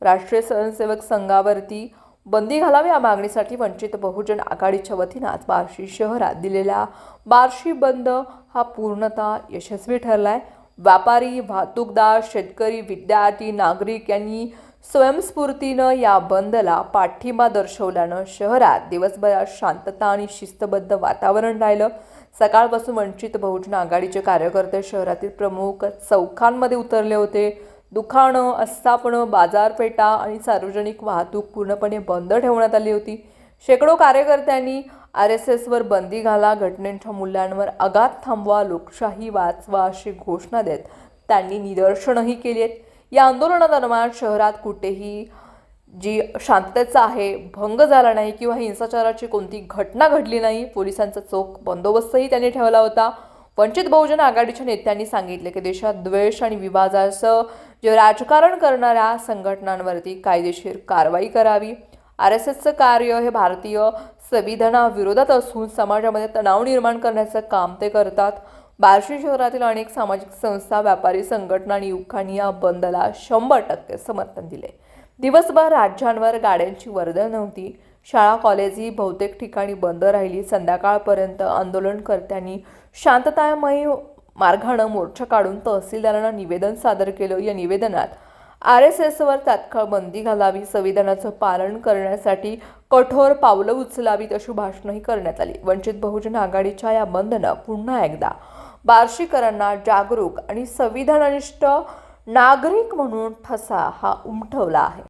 राष्ट्रीय स्वयंसेवक संघावरती बंदी घालावी या मागणीसाठी वंचित बहुजन आघाडीच्या वतीनं आज बार्शी शहरात दिलेला बार्शी बंद हा पूर्णतः यशस्वी ठरला आहे व्यापारी वाहतूकदार शेतकरी विद्यार्थी नागरिक यांनी स्वयंस्फूर्तीनं या बंदला पाठिंबा दर्शवल्यानं शहरात दिवसभरात शांतता आणि शिस्तबद्ध वातावरण राहिलं. सकाळपासून वंचित बहुजन आघाडीचे कार्यकर्ते शहरातील प्रमुख चौकांमध्ये उतरले होते. दुकानं अस्थापणं बाजारपेठा आणि सार्वजनिक वाहतूक पूर्णपणे बंद ठेवण्यात आली होती. शेकडो कार्यकर्त्यांनी आर एस एसवर बंदी घाला घटनेच्या मूल्यांवर आघात थांबवा लोकशाही वाचवा अशी घोषणा देत त्यांनी निदर्शनंही केली आहेत. या आंदोलनादरम्यान शहरात कुठेही जी शांततेचा आहे भंग झाला नाही किंवा हिंसाचाराची कोणती घटना घडली नाही पोलिसांचा चोख बंदोबस्तही त्यांनी ठेवला होता. वंचित बहुजन आघाडीच्या नेत्यांनी सांगितले की देशात द्वेष आणि विवादाचं जे राजकारण करणाऱ्या संघटनांवरती कायदेशीर कारवाई करावी. आर एस एसचं कार्य हे भारतीय संविधानाविरोधात असून समाजामध्ये तणाव निर्माण करण्याचं काम ते करतात. बार्शी शहरातील अनेक सामाजिक संस्था व्यापारी संघटना आणि युवकांनी या बंदला शंभर टक्के समर्थन दिले. दिवसभर राज्यांवर गाड्यांची वर्दळ नव्हती. शाळा कॉलेजही बहुतेक ठिकाणी बंद राहिली. संध्याकाळपर्यंत आंदोलनकर्त्यांनी शांततामय मार्गानं मोर्चा काढून तहसीलदारांना निवेदन सादर केलं. या निवेदनात आर एस एसवर तात्काळ बंदी घालावी संविधानाचं पालन करण्यासाठी कठोर पावलं उचलावीत अशी भाषणंही करण्यात आली. वंचित बहुजन आघाडीच्या या बंदनं पुन्हा एकदा बार्शीकरांना जागरूक आणि संविधाननिष्ठ नागरिक म्हणून ठसा हा उमटवला आहे.